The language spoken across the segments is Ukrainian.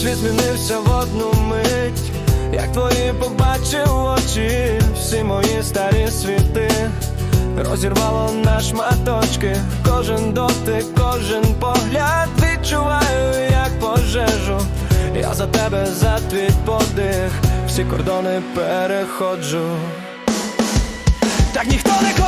світ змінився в одну мить, як твої побачив очі, всі мої старі світи розірвало на шматочки, кожен дотик, кожен погляд відчуваю, як пожежу. Я за тебе, за твій подих, всі кордони переходжу. Так ніхто не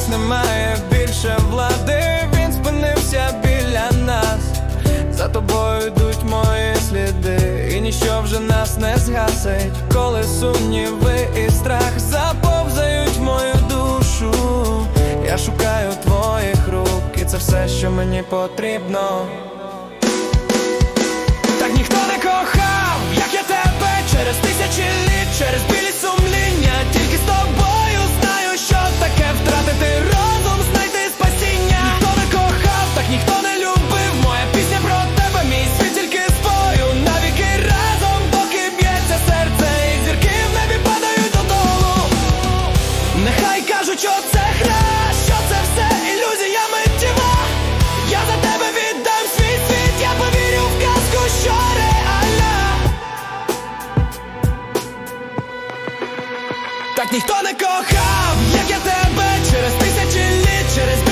Час не має більше влади, він спинився біля нас. За тобою йдуть мої сліди, і ніщо вже нас не згасить, коли сумніви і страх заповзають мою душу. Я шукаю твоїх рук, і це все, що мені потрібно. Так ніхто не кохав, як я тебе Так ніхто не кохав, як я тебе через тисячі літ, через